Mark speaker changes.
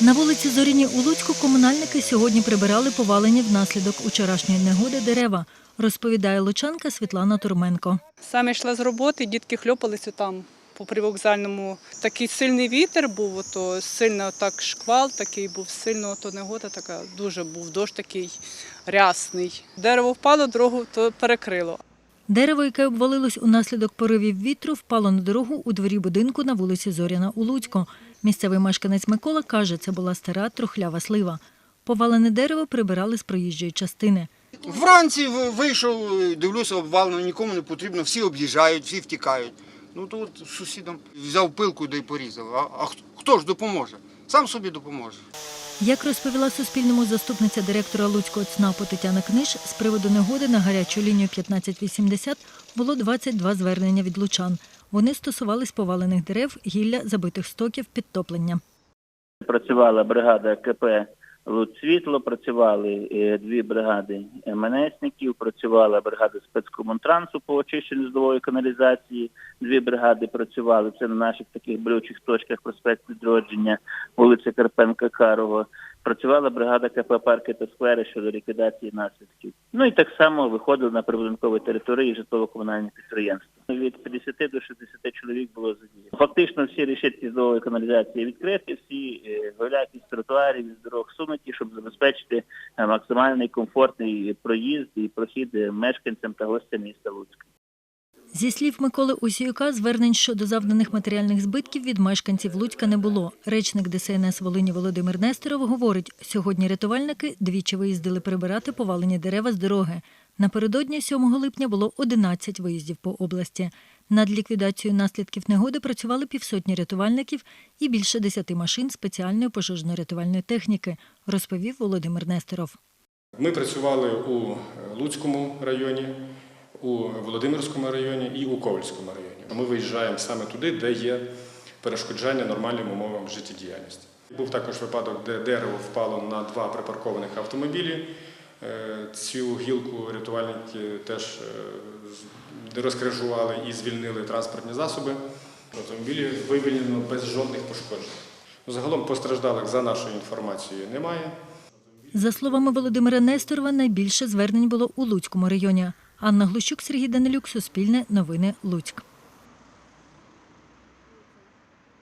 Speaker 1: На вулиці Зоріні у Луцьку комунальники сьогодні прибирали повалені внаслідок учорашньої негоди дерева, розповідає лучанка Світлана Турменко.
Speaker 2: Саме йшла з роботи, дітки хльопалися там по привокзальному. Такий сильний вітер був, ото сильно так шквал, такий був сильно, ото негода така дуже був дощ такий рясний. Дерево впало, дорогу то перекрило.
Speaker 1: Дерево, яке обвалилось унаслідок поривів вітру, впало на дорогу у дворі будинку на вулиці Зоряна у Луцьку. Місцевий мешканець Микола каже, це була стара трухлява слива. Повалене дерево прибирали з проїжджої частини.
Speaker 3: Вранці вийшов, дивлюся, обвалено, нікому не потрібно, всі об'їжджають, всі втікають. Ну то от сусідам взяв пилку да й порізав. А, а хто- хто ж допоможе? Сам собі допоможе.
Speaker 1: Як розповіла Суспільному заступниця директора Луцького ЦНАПу Тетяна Книж, з приводу негоди на гарячу лінію 1580 було 22 звернення від лучан. Вони стосувались повалених дерев, гілля, забитих стоків, підтоплення.
Speaker 4: Працювала бригада КП «Луцсвітло», працювали е, дві бригади МНСників, працювала бригада спецкомунтрансу по очищенню здової каналізації, дві бригади працювали, це на наших таких болючих точках проспект відродження, вулиця Карпенка Карова. Працювала бригада КП «Парки та сквери» щодо ліквідації наслідків. Ну і так само виходили на прибудинкові території житлово-комунальні підприємства. Від 50 до 60 чоловік було задіяно. Фактично всі решітки здової каналізації відкриті, всі е, голяки з тротуарів, з дорог сунуті, щоб забезпечити е, максимальний комфортний проїзд і прохід е, мешканцям та гостям міста Луцька.
Speaker 1: Зі слів Миколи Усіюка, звернень щодо завданих матеріальних збитків від мешканців Луцька не було. Речник ДСНС Волині Володимир Нестеров говорить, сьогодні рятувальники двічі виїздили прибирати повалені дерева з дороги. Напередодні 7 липня було 11 виїздів по області. Над ліквідацією наслідків негоди працювали півсотні рятувальників і більше 10 машин спеціальної пожежно-рятувальної техніки, розповів Володимир Нестеров.
Speaker 5: Ми працювали у Луцькому районі, у Володимирському районі і у Ковальському районі. Ми виїжджаємо саме туди, де є перешкоджання нормальним умовам життєдіяльності. Був також випадок, де дерево впало на два припаркованих автомобілі. Е, Цю гілку рятувальники теж е, розкрижували і звільнили транспортні засоби. Автомобілі вивільнено без жодних пошкоджень. Загалом постраждалих за нашою інформацією немає.
Speaker 1: За словами Володимира Несторова, найбільше звернень було у Луцькому районі. Анна Глущук, Сергій Данилюк, Суспільне, Новини, Луцьк.